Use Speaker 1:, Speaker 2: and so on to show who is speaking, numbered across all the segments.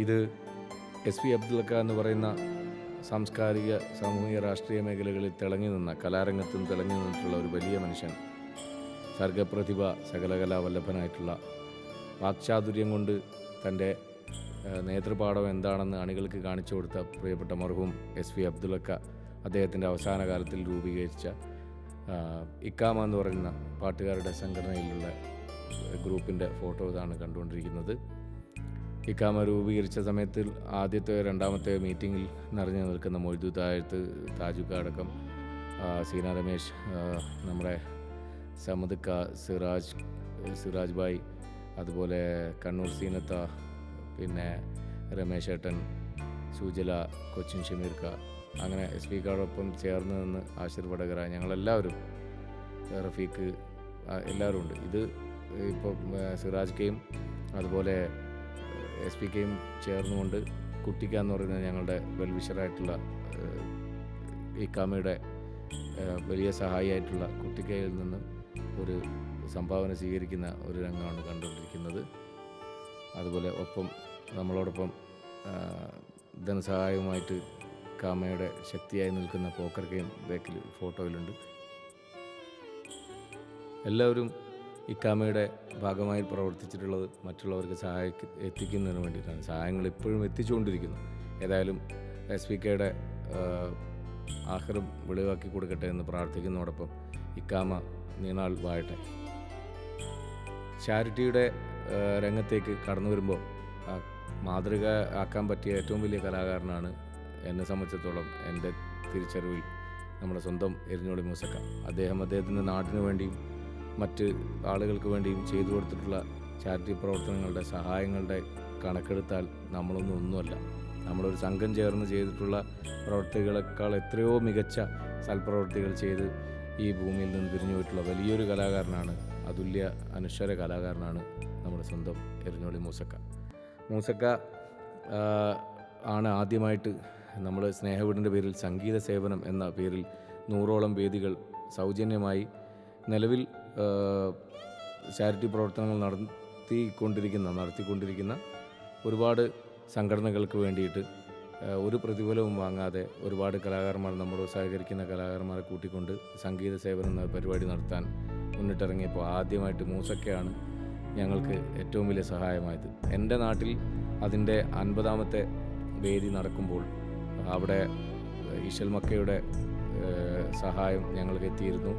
Speaker 1: ഇത് S P അബ്ദുൽക്ക എന്ന് പറയുന്ന സാംസ്കാരിക സാമൂഹിക രാഷ്ട്രീയ മേഖലകളിൽ തിളങ്ങി നിന്ന കലാരംഗത്തും തിളങ്ങി നിന്നിട്ടുള്ള ഒരു വലിയ മനുഷ്യൻ സർഗപ്രതിഭ സകലകലാവല്ലഭനായിട്ടുള്ള വാക്ചാതുര്യം കൊണ്ട് തന്റെ നേതൃപാഠം എന്താണെന്ന് അണികൾക്ക് കാണിച്ചു കൊടുത്ത പ്രിയപ്പെട്ട മർഹൂം എസ് വി അബ്ദുലക്ക അദ്ദേഹത്തിന്റെ അവസാന കാലത്തിൽ രൂപീകരിച്ച ഇക്കാമ എന്ന് പറയുന്ന പാട്ടുകാരുടെ സംഘടനയിലുള്ള ഗ്രൂപ്പിന്റെ ഫോട്ടോ ഇതാണ് കണ്ടുകൊണ്ടിരിക്കുന്നത്. ഇക്കാമ രൂപീകരിച്ച സമയത്തിൽ ആദ്യത്തെ രണ്ടാമത്തെ മീറ്റിങ്ങിൽ നിറഞ്ഞു നിൽക്കുന്ന മൊയ്തു താഴത്ത് താജുക്ക അടക്കം സീന രമേശ് നമ്മുടെ സമദ് ക സിറാജ് സിറാജ് ഭായ് അതുപോലെ കണ്ണൂർ സീനത്ത പിന്നെ രമേശ് ഏട്ടൻ സുജല കൊച്ചിൻ ഷമീർക്ക അങ്ങനെ എസ് പി കാടൊപ്പം ചേർന്ന് നിന്ന് ആശീർവാദകരായ ഞങ്ങളെല്ലാവരും റഫീഖ് എല്ലാവരും ഉണ്ട് ഇത് ഇപ്പം സിറാജ് കെയും അതുപോലെ എസ് പി കെയും ചേർന്നുകൊണ്ട് കുട്ടിക്ക എന്ന് പറയുന്ന ഞങ്ങളുടെ വെൽവിഷറായിട്ടുള്ള ഇക്കാമയുടെ വലിയ സഹായിയായിട്ടുള്ള കുട്ടിക്കയിൽ നിന്ന് ഒരു സംഭാവന സ്വീകരിക്കുന്ന ഒരു രംഗമാണ് കണ്ടുകൊണ്ടിരിക്കുന്നത്. അതുപോലെ ഒപ്പം നമ്മളോടൊപ്പം ധനസഹായവുമായിട്ട് കാമയുടെ ശക്തിയായി നിൽക്കുന്ന പോക്കർ ഗെയിം ബാക്കിൽ ഫോട്ടോയിലുണ്ട്. എല്ലാവരും ഈ കാമയുടെ ഭാഗമായി പ്രവർത്തിച്ചിട്ടുള്ളത് മറ്റുള്ളവർക്ക് സഹായ എത്തിക്കുന്നതിന് വേണ്ടിയിട്ടാണ്. സഹായങ്ങൾ ഇപ്പോഴും എത്തിച്ചുകൊണ്ടിരിക്കുന്നു. ഏതായാലും എസ് പി കെയുടെ ആഹാരം വെളിവാക്കി കൊടുക്കട്ടെ എന്ന് പ്രാർത്ഥിക്കുന്നതോടൊപ്പം ഇക്കാമ നീണാൾ വാഴട്ടെ ചാരിറ്റിയുടെ രംഗത്തേക്ക് കടന്നു വരുമ്പോൾ മാതൃക ആക്കാൻ പറ്റിയ ഏറ്റവും വലിയ കലാകാരനാണ് എന്നെ സംബന്ധിച്ചിടത്തോളം എന്റെ തിരിച്ചറിവിൽ നമ്മുടെ സ്വന്തം എരിഞ്ഞോളി മൂസക്ക. അദ്ദേഹം അദ്ദേഹത്തിന്റെ നാടിനു വേണ്ടിയും മറ്റ് ആളുകൾക്ക് വേണ്ടിയും ചെയ്തു കൊടുത്തിട്ടുള്ള ചാരിറ്റി പ്രവർത്തനങ്ങളുടെ സഹായങ്ങളുടെ കണക്കെടുത്താൽ നമ്മളൊന്നും ഒന്നുമല്ല. നമ്മളൊരു സംഘം ചേർന്ന് ചെയ്തിട്ടുള്ള പ്രവർത്തികളെക്കാൾ എത്രയോ മികച്ച സൽപ്രവർത്തികൾ ചെയ്ത് ഈ ഭൂമിയിൽ നിന്ന് പിരിഞ്ഞു പോയിട്ടുള്ള വലിയൊരു കലാകാരനാണ് അതുല്യ അനശ്വര കലാകാരനാണ് നമ്മുടെ സ്വന്തം എരിഞ്ഞോളി മൂസക്ക. മൂസക്ക ആണ് ആദ്യമായിട്ട് നമ്മൾ സ്നേഹവീടിന്റെ പേരിൽ സംഗീത സേവനം എന്ന പേരിൽ നൂറോളം വേദികൾ സൗജന്യമായി നിലവിൽ ചാരിറ്റി പ്രവർത്തനങ്ങൾ നടത്തിക്കൊണ്ടിരിക്കുന്ന നടത്തിക്കൊണ്ടിരിക്കുന്ന ഒരുപാട് സംഘടനകൾക്ക് വേണ്ടിയിട്ട് ഒരു പ്രതിഫലവും വാങ്ങാതെ ഒരുപാട് കലാകാരന്മാർ നമ്മളോട് സഹകരിക്കുന്ന കലാകാരന്മാരെ കൂട്ടിക്കൊണ്ട് സംഗീത സേവനം പരിപാടി നടത്താൻ മുന്നിട്ടിറങ്ങിയപ്പോൾ ആദ്യമായിട്ട് മൂസക്കയാണ് ഞങ്ങൾക്ക് ഏറ്റവും വലിയ സഹായമായത്. എന്റെ നാട്ടിൽ അതിന്റെ അൻപതാമത്തെ വേദി നടക്കുമ്പോൾ അവിടെ ഇഷൽ മക്കയുടെ സഹായം ഞങ്ങൾക്ക് എത്തിയിരുന്നു.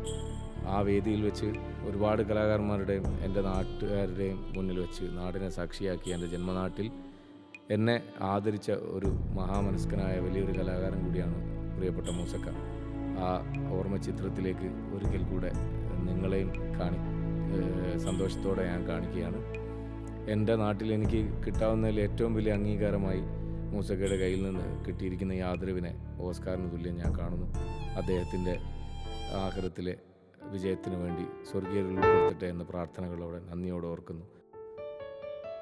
Speaker 1: ആ വേദിയിൽ വെച്ച് ഒരുപാട് കലാകാരന്മാരുടെയും എന്റെ നാട്ടുകാരുടെയും മുന്നിൽ വെച്ച് നാടിനെ സാക്ഷിയാക്കി എന്റെ ജന്മനാട്ടിൽ എന്നെ ആദരിച്ച ഒരു മഹാമനസ്കനായ വലിയൊരു കലാകാരൻ കൂടിയാണ് പ്രിയപ്പെട്ട മൂസക്ക. ആ ഓർമ്മ ചിത്രത്തിലേക്ക് ഒരിക്കൽ കൂടെ നിങ്ങളെയും കാണി സന്തോഷത്തോടെ ഞാൻ കാണിക്കുകയാണ്. എന്റെ നാട്ടിൽ എനിക്ക് കിട്ടാവുന്നതിൽ ഏറ്റവും വലിയ അംഗീകാരമായി മൂസക്കയുടെ കയ്യിൽ നിന്ന് കിട്ടിയിരിക്കുന്ന ഈ ആദരവിനെ ഓസ്കാറിന് തുല്യം ഞാൻ കാണുന്നു. അദ്ദേഹത്തിന്റെ ആഹൃത്തിലെ വിജയത്തിനു വേണ്ടി സ്വർഗീയരിൽ ഉൾപ്പെടുത്തട്ടെ എന്ന പ്രാർത്ഥനകളോടെ നന്ദിയോടെ ഓർക്കുന്നു.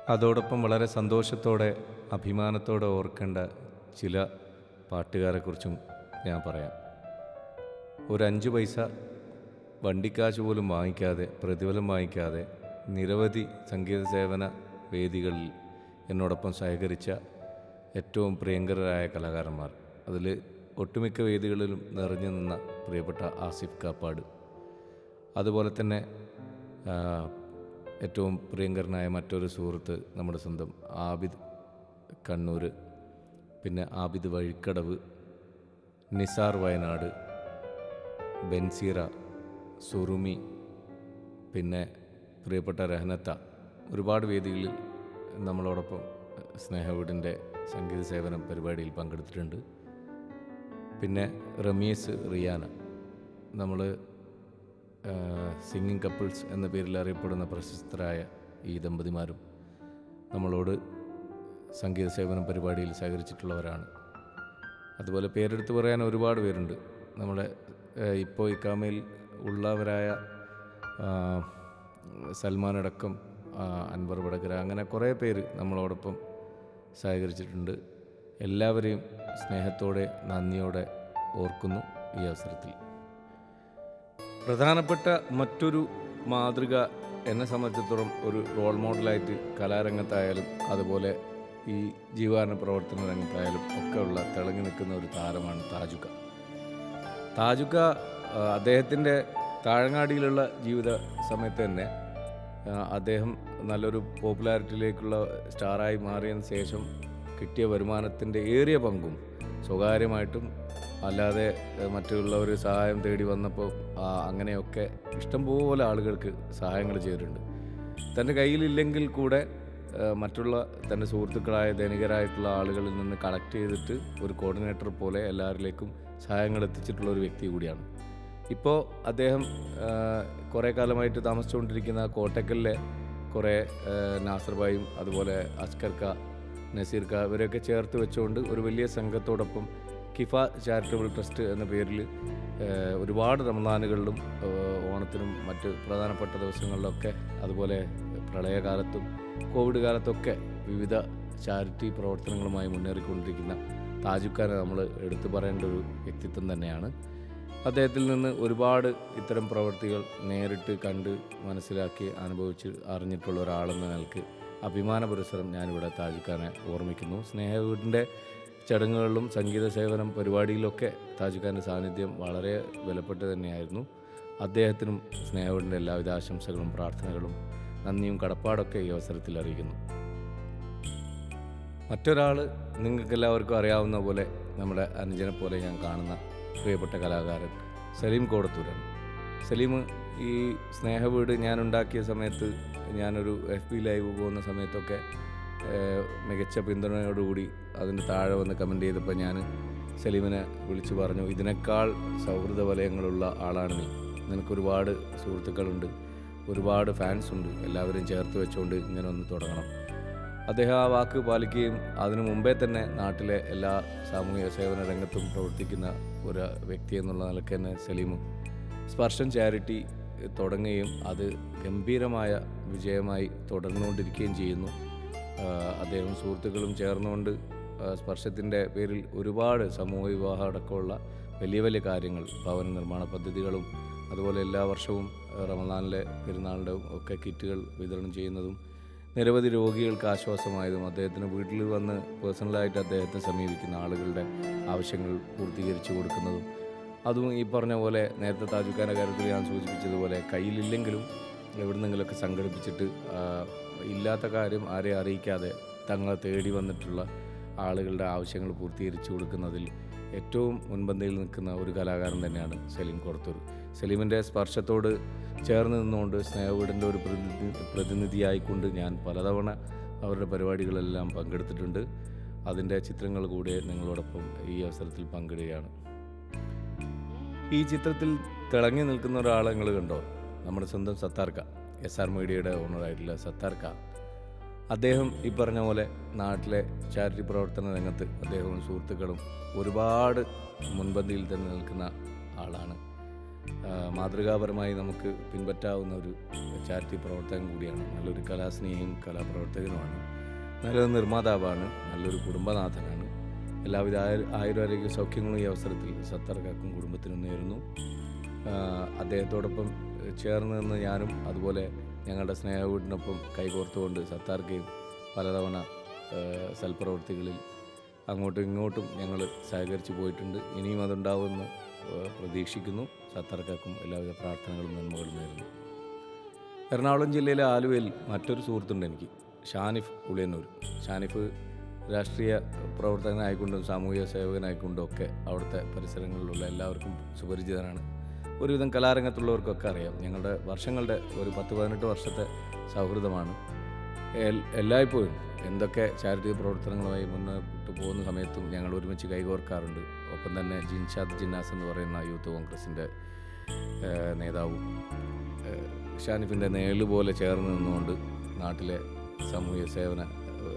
Speaker 1: അതോടൊപ്പം വളരെ സന്തോഷത്തോടെ അഭിമാനത്തോടെ ഓർക്കേണ്ട ചില പാട്ടുകാരെക്കുറിച്ചും ഞാൻ പറയാം. ഒരു അഞ്ച് പൈസ വണ്ടിക്കാശ് പോലും വാങ്ങിക്കാതെ പ്രതിഫലം വാങ്ങിക്കാതെ നിരവധി സംഗീത സേവന വേദികളിൽ എന്നോടൊപ്പം സഹകരിച്ച ഏറ്റവും പ്രിയങ്കരായ കലാകാരന്മാർ. അതിൽ ഒട്ടുമിക്ക വേദികളിലും നിറഞ്ഞു നിന്ന പ്രിയപ്പെട്ട ആസിഫ് കാപ്പാട്. അതുപോലെ തന്നെ ഏറ്റവും പ്രിയങ്കരനായ മറ്റൊരു സുഹൃത്ത് നമ്മുടെ സ്വന്തം ആബിദ് കണ്ണൂർ പിന്നെ ആബിദ് വഴിക്കടവ് നിസാർ വയനാട് ബെൻസീറ സുറുമി പിന്നെ പ്രിയപ്പെട്ട രഹനത്ത. ഒരുപാട് വേദികളിൽ നമ്മളോടൊപ്പം സ്നേഹവീടിന്റെ സംഗീത സേവനം പരിപാടിയിൽ പങ്കെടുത്തിട്ടുണ്ട്. പിന്നെ റമീസ് റിയാന. നമ്മൾ സിംഗിങ് കപ്പിൾസ് എന്ന പേരിൽ അറിയപ്പെടുന്ന പ്രശസ്തരായ ഈ ദമ്പതിമാരും നമ്മളോട് സംഗീത സേവനം പരിപാടിയിൽ സഹകരിച്ചിട്ടുള്ളവരാണ്. അതുപോലെ പേരെടുത്ത് പറയാൻ ഒരുപാട് പേരുണ്ട്. നമ്മുടെ ഇപ്പോൾ ഇക്കാമയിൽ ഉള്ളവരായ സൽമാൻ അടക്കം അൻവർ വടകര അങ്ങനെ കുറേ പേര് നമ്മളോടൊപ്പം സഹകരിച്ചിട്ടുണ്ട്. എല്ലാവരെയും സ്നേഹത്തോടെ നന്ദിയോടെ ഓർക്കുന്നു ഈ അവസരത്തിൽ. പ്രധാനപ്പെട്ട മറ്റൊരു മാതൃക എന്നെ സംബന്ധിച്ചിടത്തോളം ഒരു റോൾ മോഡലായിട്ട് കലാരംഗത്തായാലും അതുപോലെ ഈ ജീവകാരണ പ്രവർത്തന രംഗത്തായാലും ഒക്കെയുള്ള തിളങ്ങി നിൽക്കുന്ന ഒരു താരമാണ് താജുക്ക താജുക്ക അദ്ദേഹത്തിന്റെ താഴങ്ങാടിയിലുള്ള ജീവിത സമയത്ത് തന്നെ അദ്ദേഹം നല്ലൊരു പോപ്പുലാരിറ്റിയിലേക്കുള്ള സ്റ്റാറായി മാറിയതിന് ശേഷം കിട്ടിയ വരുമാനത്തിന്റെ ഏറിയ പങ്കും സ്വകാര്യമായിട്ടും അല്ലാതെ മറ്റുള്ളവർ സഹായം തേടി വന്നപ്പോൾ അങ്ങനെയൊക്കെ ഇഷ്ടംപോലെ ആളുകൾക്ക് സഹായങ്ങൾ ചെയ്തിട്ടുണ്ട്. തന്റെ കയ്യിലില്ലെങ്കിൽ കൂടെ മറ്റുള്ള തന്റെ സുഹൃത്തുക്കളായ ധനികരായിട്ടുള്ള ആളുകളിൽ നിന്ന് കളക്ട് ചെയ്തിട്ട് ഒരു കോർഡിനേറ്റർ പോലെ എല്ലാവരിലേക്കും സഹായങ്ങൾ എത്തിച്ചിട്ടുള്ള ഒരു വ്യക്തി കൂടിയാണ്. ഇപ്പോൾ അദ്ദേഹം കുറേ കാലമായിട്ട് താമസിച്ചുകൊണ്ടിരിക്കുന്ന കോട്ടക്കലിലെ കുറേ നാസർബായും അതുപോലെ അസ്കർക്ക നസീർക്ക ഇവരെയൊക്കെ ചേർത്ത് വെച്ചുകൊണ്ട് ഒരു വലിയ സംഘത്തോടൊപ്പം കിഫ ചാരിറ്റബിൾ ട്രസ്റ്റ് എന്ന പേരിൽ ഒരുപാട് റമദാനുകളിലും ഓണത്തിനും മറ്റ് പ്രധാനപ്പെട്ട ദിവസങ്ങളിലൊക്കെ അതുപോലെ പ്രളയകാലത്തും കോവിഡ് കാലത്തൊക്കെ വിവിധ ചാരിറ്റി പ്രവർത്തനങ്ങളുമായി മുന്നേറിക്കൊണ്ടിരിക്കുന്ന താജുക്കാരെ നമ്മൾ എടുത്തു പറയേണ്ട ഒരു വ്യക്തിത്വം തന്നെയാണ്. അദ്ദേഹത്തിൽ നിന്ന് ഒരുപാട് ഇത്തരം പ്രവൃത്തികൾ നേരിട്ട് കണ്ട് മനസ്സിലാക്കി അനുഭവിച്ച് അറിഞ്ഞിട്ടുള്ള ഒരാളെന്ന നിലയ്ക്ക് അഭിമാന പുരസ്സരം ഞാനിവിടെ താജുക്കാനെ ഓർമ്മിക്കുന്നു. സ്നേഹവീടിന്റെ ചടങ്ങുകളിലും സംഗീത സേവനം പരിപാടിയിലൊക്കെ താജുഖാന്റെ സാന്നിധ്യം വളരെ വിലപ്പെട്ട് തന്നെയായിരുന്നു. അദ്ദേഹത്തിനും സ്നേഹവിന്റെ എല്ലാവിധ ആശംസകളും പ്രാർത്ഥനകളും നന്ദിയും കടപ്പാടൊക്കെ ഈ അവസരത്തിൽ അറിയിക്കുന്നു. മറ്റൊരാൾ നിങ്ങൾക്കെല്ലാവർക്കും അറിയാവുന്ന പോലെ നമ്മുടെ അനുജനെ പോലെ ഞാൻ കാണുന്ന പ്രിയപ്പെട്ട കലാകാരൻ സലീം കോടത്തൂരാണ്. സലീം ഈ സ്നേഹവീട് ഞാനുണ്ടാക്കിയ സമയത്ത് ഞാനൊരു എഫ് ബി ലൈവ് പോകുന്ന സമയത്തൊക്കെ മികച്ച പിന്തുണയോടുകൂടി അതിന്റെ താഴെ വന്ന് കമന്റ് ചെയ്തപ്പോൾ ഞാൻ സലീമിനെ വിളിച്ചു പറഞ്ഞു ഇതിനേക്കാൾ സൗഹൃദ വലയങ്ങളുള്ള ആളാണ് നീ. നിനക്ക് ഒരുപാട് സുഹൃത്തുക്കളുണ്ട് ഒരുപാട് ഫാൻസ് ഉണ്ട്. എല്ലാവരും ചേർത്ത് വെച്ചുകൊണ്ട് ഇങ്ങനെ ഒന്ന് തുടങ്ങണം. അദ്ദേഹം ആ വാക്ക് പാലിക്കുകയും അതിനു മുമ്പേ തന്നെ നാട്ടിലെ എല്ലാ സാമൂഹിക സേവന രംഗത്തും പ്രവർത്തിക്കുന്ന ഒരു വ്യക്തി എന്നുള്ള നിലയ്ക്ക് തന്നെ സലീമും സ്പർശം ചാരിറ്റി തുടങ്ങുകയും അത് ഗംഭീരമായ വിജയമായി തുടർന്നുകൊണ്ടിരിക്കുകയും ചെയ്യുന്നു. അദ്ദേഹം സുഹൃത്തുക്കളും ചേർന്നുകൊണ്ട് സ്പർശത്തിന്റെ പേരിൽ ഒരുപാട് സമൂഹ വിവാഹം അടക്കമുള്ള വലിയ വലിയ കാര്യങ്ങൾ ഭവന നിർമ്മാണ പദ്ധതികളും അതുപോലെ എല്ലാ വർഷവും റമദാനിലെ പെരുന്നാളിന്റെ ഒക്കെ കിറ്റുകൾ വിതരണം ചെയ്യുന്നതും നിരവധി രോഗികൾക്ക് ആശ്വാസമായതും അദ്ദേഹത്തിന് വീട്ടിൽ വന്ന് പേഴ്സണലായിട്ട് അദ്ദേഹത്തെ സമീപിക്കുന്ന ആളുകളുടെ ആവശ്യങ്ങൾ പൂർത്തീകരിച്ചു കൊടുക്കുന്നതും അതും ഈ പറഞ്ഞ പോലെ നേരത്തെ താജുക്കാന്റെ കാര്യത്തിൽ ഞാൻ സൂചിപ്പിച്ചതുപോലെ കയ്യിലില്ലെങ്കിലും എവിടെ നിന്നെങ്കിലുമൊക്കെ സംഘടിപ്പിച്ചിട്ട് ഇല്ലാത്ത കാര്യം ആരെ അറിയിക്കാതെ തങ്ങളെ തേടി വന്നിട്ടുള്ള ആളുകളുടെ ആവശ്യങ്ങൾ പൂർത്തീകരിച്ചു കൊടുക്കുന്നതിൽ ഏറ്റവും മുൻപന്തിയിൽ നിൽക്കുന്ന ഒരു കലാകാരൻ തന്നെയാണ് സലീം കൊടത്തൂർ സലീമിന്റെ സ്പർശത്തോട് ചേർന്ന് നിന്നുകൊണ്ട് സ്നേഹവീടിന്റെ ഒരു പ്രതിനിധി പ്രതിനിധിയായിക്കൊണ്ട് ഞാൻ പലതവണ അവരുടെ പരിപാടികളെല്ലാം പങ്കെടുത്തിട്ടുണ്ട്. അതിന്റെ ചിത്രങ്ങൾ കൂടെ നിങ്ങളോടൊപ്പം ഈ അവസരത്തിൽ പങ്കിടുകയാണ്. ഈ ചിത്രത്തിൽ തിളങ്ങി നിൽക്കുന്ന ഒരാളെ നിങ്ങൾ കണ്ടോ? നമ്മുടെ സ്വന്തം സത്താർക്ക. എസ് ആർ മീഡിയയുടെ ഓണറായിട്ടുള്ള സത്താർക്ക അദ്ദേഹം ഈ പറഞ്ഞ പോലെ നാട്ടിലെ ചാരിറ്റി പ്രവർത്തന രംഗത്ത് അദ്ദേഹവും സുഹൃത്തുക്കളും ഒരുപാട് മുൻപന്തിയിൽ തന്നെ നിൽക്കുന്ന ആളാണ്. മാതൃകാപരമായി നമുക്ക് പിൻപറ്റാവുന്ന ഒരു ചാരിറ്റി പ്രവർത്തകൻ കൂടിയാണ്. നല്ലൊരു കലാസ്നേഹിയും കലാപ്രവർത്തകനുമാണ്. നല്ലൊരു നിർമ്മാതാവാണ്. നല്ലൊരു കുടുംബനാഥനാണ്. എല്ലാവിധ ആയു ആയുരാരോഗ്യ സൗഖ്യങ്ങളും ഈ അവസരത്തിൽ സത്തർക്കാക്കും കുടുംബത്തിനും നേരുന്നു. അദ്ദേഹത്തോടൊപ്പം ചേർന്ന് നിന്ന് ഞാനും അതുപോലെ ഞങ്ങളുടെ സ്നേഹവീടിനൊപ്പം കൈകോർത്തുകൊണ്ട് സത്താർക്കയും പലതവണ സൽപ്രവൃത്തികളിൽ അങ്ങോട്ടും ഇങ്ങോട്ടും ഞങ്ങൾ സഹകരിച്ചു പോയിട്ടുണ്ട്. ഇനിയും അതുണ്ടാവുമെന്ന് പ്രതീക്ഷിക്കുന്നു. സത്താർക്കും എല്ലാവിധ പ്രാർത്ഥനകളും നന്മകളും നേരുന്നു. എറണാകുളം ജില്ലയിലെ ആലുവയിൽ മറ്റൊരു സുഹൃത്തുണ്ട് എനിക്ക് ഷാനിഫ് ഉളിയന്നൂർ. ഷാനിഫ് രാഷ്ട്രീയ പ്രവർത്തകനായിക്കൊണ്ടും സാമൂഹിക സേവകനായിക്കൊണ്ടും ഒക്കെ അവിടുത്തെ പരിസരങ്ങളിലുള്ള എല്ലാവർക്കും സുപരിചിതനാണ്. ഒരുവിധം കലാരംഗത്തുള്ളവർക്കൊക്കെ അറിയാം. ഞങ്ങളുടെ വർഷങ്ങളുടെ ഒരു പത്ത് പതിനെട്ട് വർഷത്തെ സൗഹൃദമാണ്. എല്ലായ്പ്പോഴും എന്തൊക്കെ ചാരിറ്റി പ്രവർത്തനങ്ങളുമായി മുന്നോട്ട് പോകുന്ന സമയത്തും ഞങ്ങൾ ഒരുമിച്ച് കൈകോർക്കാറുണ്ട്. ഒപ്പം തന്നെ ജിൻഷാദ് ജിന്നാസ് എന്ന് പറയുന്ന യൂത്ത് കോൺഗ്രസിന്റെ നേതാവും ഷാനിഫിന്റെ നേൾ പോലെ ചേർന്ന് നിന്നുകൊണ്ട് നാട്ടിലെ സാമൂഹ്യ സേവന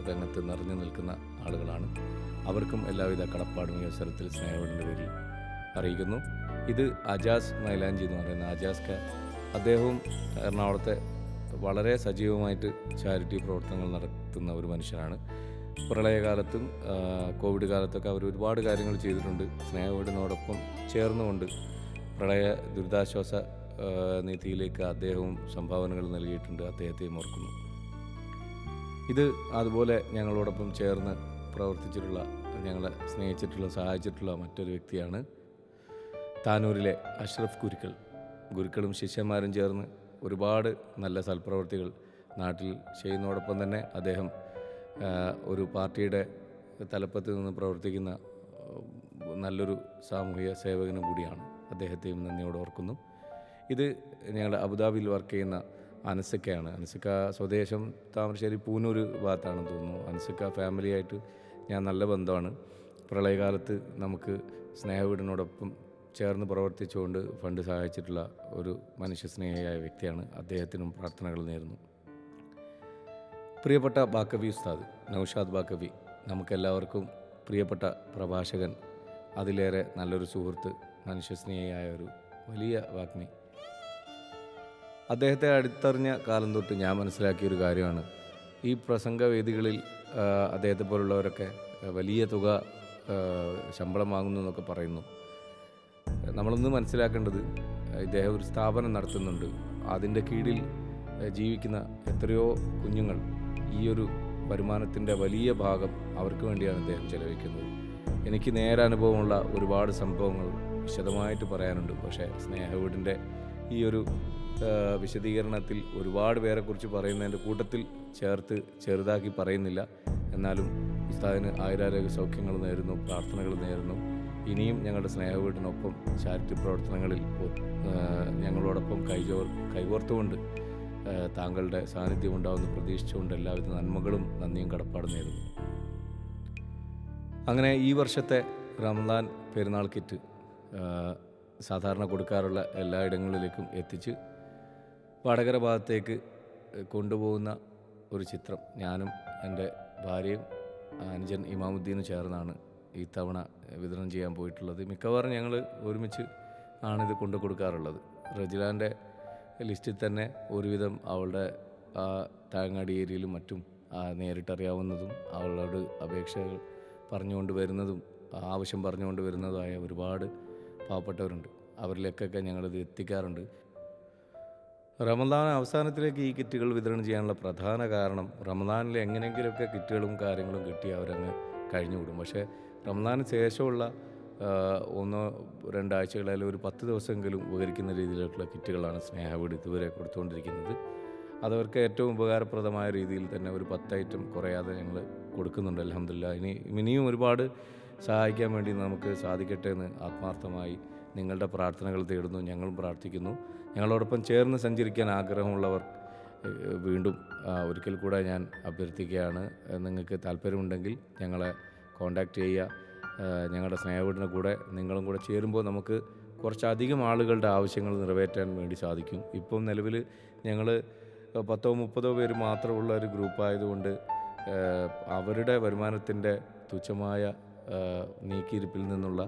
Speaker 1: രംഗത്ത് നിറഞ്ഞു നിൽക്കുന്ന ആളുകളാണ്. അവർക്കും എല്ലാവിധ കടപ്പാടും ഈ അവസരത്തിൽ സ്നേഹത്തിന്റെ പേരിൽ അറിയിക്കുന്നു. ഇത് അജാസ് മൈലാഞ്ചി എന്ന് പറയുന്ന അജാസ് ക അദ്ദേഹവും എറണാകുളത്തെ വളരെ സജീവമായിട്ട് ചാരിറ്റി പ്രവർത്തനങ്ങൾ നടത്തുന്ന ഒരു മനുഷ്യനാണ്. പ്രളയകാലത്തും കോവിഡ് കാലത്തൊക്കെ അവർ ഒരുപാട് കാര്യങ്ങൾ ചെയ്തിട്ടുണ്ട്. സ്നേഹവീടിനോടൊപ്പം ചേർന്നുകൊണ്ട് പ്രളയ ദുരിതാശ്വാസ നിധിയിലേക്ക് അദ്ദേഹവും സംഭാവനകൾ നൽകിയിട്ടുണ്ട്. അദ്ദേഹത്തെയും ഓർക്കുന്നു. ഇത് അതുപോലെ ഞങ്ങളോടൊപ്പം ചേർന്ന് പ്രവർത്തിച്ചിട്ടുള്ള ഞങ്ങളെ സ്നേഹിച്ചിട്ടുള്ള സഹായിച്ചിട്ടുള്ള മറ്റൊരു വ്യക്തിയാണ് താനൂരിലെ അഷ്റഫ് ഗുരുക്കൾ. ഗുരുക്കളും ശിഷ്യന്മാരും ചേർന്ന് ഒരുപാട് നല്ല സൽപ്രവർത്തികൾ നാട്ടിൽ ചെയ്യുന്നതോടൊപ്പം തന്നെ അദ്ദേഹം ഒരു പാർട്ടിയുടെ തലപ്പത്ത് നിന്ന് പ്രവർത്തിക്കുന്ന നല്ലൊരു സാമൂഹിക സേവകനും കൂടിയാണ്. അദ്ദേഹത്തെയും നന്ദിയോട് ഓർക്കുന്നു. ഇത് ഞങ്ങളുടെ അബുദാബിയിൽ വർക്ക് ചെയ്യുന്ന അനസക്കയാണ്. അനസക്ക സ്വദേശം താമരശ്ശേരി പൂനൂർ ഭാഗത്താണെന്ന് തോന്നുന്നു. അനസക്ക ഫാമിലിയായിട്ട് ഞാൻ നല്ല ബന്ധമാണ്. പ്രളയകാലത്ത് നമുക്ക് സ്നേഹവീടിനോടൊപ്പം ചേർന്ന് പ്രവർത്തിച്ചുകൊണ്ട് ഫണ്ട് സഹായിച്ചിട്ടുള്ള ഒരു മനുഷ്യസ്നേഹിയായ വ്യക്തിയാണ് അദ്ദേഹത്തിനും പ്രാർത്ഥനകൾ നേരുന്നു. പ്രിയപ്പെട്ട ബാക്കവി ഉസ്താദ് നൗഷാദ് ബാക്കവി നമുക്കെല്ലാവർക്കും പ്രിയപ്പെട്ട പ്രഭാഷകൻ അതിലേറെ നല്ലൊരു സുഹൃത്ത് മനുഷ്യസ്നേഹിയായ ഒരു വലിയ വാഗ്മി. അദ്ദേഹത്തെ അടുത്തറിഞ്ഞ കാലം തൊട്ട് ഞാൻ മനസ്സിലാക്കിയൊരു കാര്യമാണ്. ഈ പ്രസംഗവേദികളിൽ വേദികളിൽ അദ്ദേഹത്തെ പോലുള്ളവരൊക്കെ വലിയ തുക ശമ്പളം വാങ്ങുന്നു എന്നൊക്കെ പറയുന്നു. നമ്മളൊന്ന് മനസ്സിലാക്കേണ്ടത് ഇദ്ദേഹം ഒരു സ്ഥാപനം നടത്തുന്നുണ്ട്. അതിന്റെ കീഴിൽ ജീവിക്കുന്ന എത്രയോ കുഞ്ഞുങ്ങൾ ഈ ഒരു വരുമാനത്തിന്റെ വലിയ ഭാഗം അവർക്ക് വേണ്ടിയാണ് ഇദ്ദേഹം ചെലവഴിക്കുന്നത്. എനിക്ക് നേരനുഭവമുള്ള ഒരുപാട് സംഭവങ്ങൾ വിശദമായിട്ട് പറയാനുണ്ട്. പക്ഷേ സ്നേഹവീടിന്റെ ഈ ഒരു വിശദീകരണത്തിൽ ഒരുപാട് പേരെക്കുറിച്ച് പറയുന്നതിന്റെ കൂട്ടത്തിൽ ചേർത്ത് ചെറുതാക്കി പറയുന്നില്ല. എന്നാലും ഉസ്താദിന് ആയുരാരോഗ്യ സൗഖ്യങ്ങൾ നേരുന്നു പ്രാർത്ഥനകൾ നേരുന്നു. ഇനിയും ഞങ്ങളുടെ സ്നേഹവീടിനൊപ്പം ചാരിറ്റി പ്രവർത്തനങ്ങളിൽ ഞങ്ങളോടൊപ്പം കൈചോർ കൈകോർത്തുകൊണ്ട് താങ്കളുടെ സാന്നിധ്യം ഉണ്ടാവുമെന്ന് പ്രതീക്ഷിച്ചുകൊണ്ട് എല്ലാവിധ നന്മകളും നന്ദിയും കടപ്പാടും നേരുന്നു. അങ്ങനെ ഈ വർഷത്തെ റംസാൻ പെരുന്നാൾ കിറ്റ് സാധാരണ കൊടുക്കാറുള്ള എല്ലായിടങ്ങളിലേക്കും എത്തിച്ച് വടകര ഭാഗത്തേക്ക് കൊണ്ടുപോകുന്ന ഒരു ചിത്രം ഞാനും എന്റെ ഭാര്യയും അനുജൻ ഇമാമുദ്ദീനും ചേർന്നാണ് ഈ തവണ വിതരണം ചെയ്യാൻ പോയിട്ടുള്ളത്. മിക്കവാറും ഞങ്ങൾ ഒരുമിച്ച് ആണിത് കൊണ്ടു കൊടുക്കാറുള്ളത്. റജിലാന്റെ ലിസ്റ്റിൽ തന്നെ ഒരുവിധം അവളുടെ ആ താങ്ങാടി ഏരിയയിലും മറ്റും നേരിട്ടറിയാവുന്നതും അവളോട് അപേക്ഷകൾ പറഞ്ഞുകൊണ്ട് വരുന്നതും ആവശ്യം പറഞ്ഞുകൊണ്ട് വരുന്നതുമായ ഒരുപാട് പാവപ്പെട്ടവരുണ്ട്. അവരിലേക്കൊക്കെ ഞങ്ങളിത് എത്തിക്കാറുണ്ട്. റമദാൻ അവസാനത്തിലേക്ക് ഈ കിറ്റുകൾ വിതരണം ചെയ്യാനുള്ള പ്രധാന കാരണം റമദാനിൽ എങ്ങനെയെങ്കിലുമൊക്കെ കിറ്റുകളും കാര്യങ്ങളും കിട്ടി അവരങ്ങ് കഴിഞ്ഞുവിടും പക്ഷേ റമദാന് ശേഷമുള്ള ഒന്നോ രണ്ടാഴ്ചകൾ ഒരു പത്ത് ദിവസമെങ്കിലും ഉപകരിക്കുന്ന രീതിയിലുള്ള കിറ്റുകളാണ് സ്നേഹവീട് ഇതുവരെ കൊടുത്തുകൊണ്ടിരിക്കുന്നത്. അതവർക്ക് ഏറ്റവും ഉപകാരപ്രദമായ രീതിയിൽ തന്നെ ഒരു പത്ത് ഐറ്റം കുറയാതെ ഞങ്ങൾ കൊടുക്കുന്നുണ്ട് അലഹമില്ല ഇനി ഇനിയും ഒരുപാട് സഹായിക്കാൻ വേണ്ടി നമുക്ക് സാധിക്കട്ടെ എന്ന് ആത്മാർത്ഥമായി നിങ്ങളുടെ പ്രാർത്ഥനകൾ തേടുന്നു ഞങ്ങളും പ്രാർത്ഥിക്കുന്നു. ഞങ്ങളോടൊപ്പം ചേർന്ന് സഞ്ചരിക്കാൻ ആഗ്രഹമുള്ളവർ വീണ്ടും ഒരിക്കൽ കൂടെ ഞാൻ അഭ്യർത്ഥിക്കുകയാണ്. നിങ്ങൾക്ക് താല്പര്യമുണ്ടെങ്കിൽ ഞങ്ങളെ കോൺടാക്റ്റ് ചെയ്യുക. ഞങ്ങളുടെ സ്നേഹവീടിന്റെ കൂടെ നിങ്ങളും കൂടെ ചേരുമ്പോൾ നമുക്ക് കുറച്ചധികം ആളുകളുടെ ആവശ്യങ്ങൾ നിറവേറ്റാൻ വേണ്ടി സാധിക്കും. ഇപ്പം നിലവിൽ ഞങ്ങൾ പത്തോ മുപ്പതോ പേര് മാത്രമുള്ള ഒരു ഗ്രൂപ്പായതുകൊണ്ട് അവരുടെ വരുമാനത്തിന്റെ തുച്ഛമായ നീക്കിയിരിപ്പിൽ നിന്നുള്ള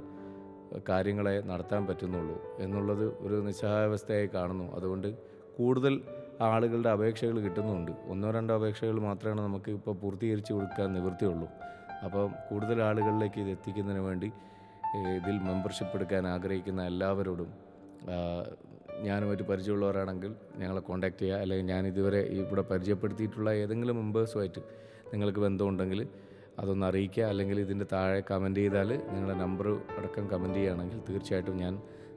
Speaker 1: കാര്യങ്ങളെ നടത്താൻ പറ്റുന്നുള്ളൂ എന്നുള്ളത് ഒരു നിസ്സഹായാവസ്ഥയായി കാണുന്നു. അതുകൊണ്ട് കൂടുതൽ ആളുകളുടെ അപേക്ഷകൾ കിട്ടുന്നുണ്ട്. ഒന്നോ രണ്ടോ അപേക്ഷകൾ മാത്രമാണ് നമുക്ക് ഇപ്പോൾ പൂർത്തീകരിച്ച് കൊടുക്കാൻ നിവൃത്തിയുള്ളൂ. അപ്പം കൂടുതൽ ആളുകളിലേക്ക് ഇത് എത്തിക്കുന്നതിന് വേണ്ടി ഇതിൽ മെമ്പർഷിപ്പ് എടുക്കാൻ ആഗ്രഹിക്കുന്ന എല്ലാവരോടും ഞാനും ഞാനുമായിട്ട് പരിചയമുള്ളവരാണെങ്കിൽ ഞങ്ങളെ കോൺടാക്റ്റ് ചെയ്യുക. അല്ലെങ്കിൽ ഞാൻ ഇതുവരെ ഇവിടെ പരിചയപ്പെടുത്തിയിട്ടുള്ള ഏതെങ്കിലും മെമ്പേഴ്സുമായിട്ട് നിങ്ങൾക്ക് ബന്ധമുണ്ടെങ്കിൽ അതൊന്ന് അറിയിക്കുക. അല്ലെങ്കിൽ ഇതിന്റെ താഴെ കമന്റ് ചെയ്താൽ നിങ്ങളുടെ നമ്പർ അടക്കം കമന്റ് ചെയ്യുകയാണെങ്കിൽ തീർച്ചയായിട്ടും ഞാൻ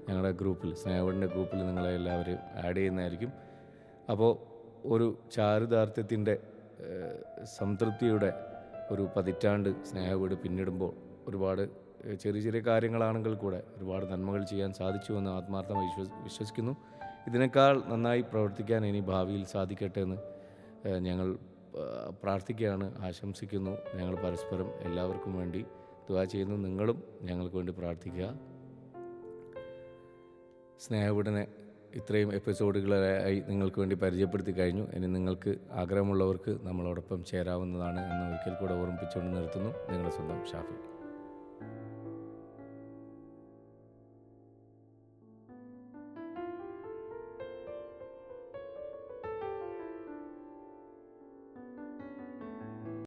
Speaker 1: ഞങ്ങളുടെ ഗ്രൂപ്പിൽ സ്നേഹവടിന്റെ ഗ്രൂപ്പിൽ നിങ്ങളെ എല്ലാവരെയും ആഡ് ചെയ്യുന്നതായിരിക്കും. അപ്പോൾ ഒരു ചാരുദാർത്ഥ്യത്തിന്റെ സംതൃപ്തിയുടെ ഒരു പതിറ്റാണ്ട് സ്നേഹവീട് പിന്നിടുമ്പോൾ ഒരുപാട് ചെറിയ ചെറിയ കാര്യങ്ങളാണെങ്കിൽ കൂടെ ഒരുപാട് നന്മകൾ ചെയ്യാൻ സാധിച്ചു എന്ന് ആത്മാർത്ഥമായി വിശ്വസ് വിശ്വസിക്കുന്നു. ഇതിനേക്കാൾ നന്നായി പ്രവർത്തിക്കാൻ ഇനി ഭാവിയിൽ സാധിക്കട്ടെ എന്ന് ഞങ്ങൾ പ്രാർത്ഥിക്കുകയാണ് ആശംസിക്കുന്നു. ഞങ്ങൾ പരസ്പരം എല്ലാവർക്കും വേണ്ടി ദുവാ ചെയ്യുന്നു. നിങ്ങളും ഞങ്ങൾക്ക് വേണ്ടി പ്രാർത്ഥിക്കുക. സ്നേഹവിടനെ ഇത്രയും എപ്പിസോഡുകളായി നിങ്ങൾക്ക് വേണ്ടി പരിചയപ്പെടുത്തി കഴിഞ്ഞു. ഇനി നിങ്ങൾക്ക് ആഗ്രഹമുള്ളവർക്ക് നമ്മളോടൊപ്പം ചേരാവുന്നതാണ് എന്ന് ഒരിക്കൽ കൂടെ ഓർമ്മിപ്പിച്ചുകൊണ്ട് നിർത്തുന്നു. നിങ്ങളുടെ സ്വന്തം ഷാഫി.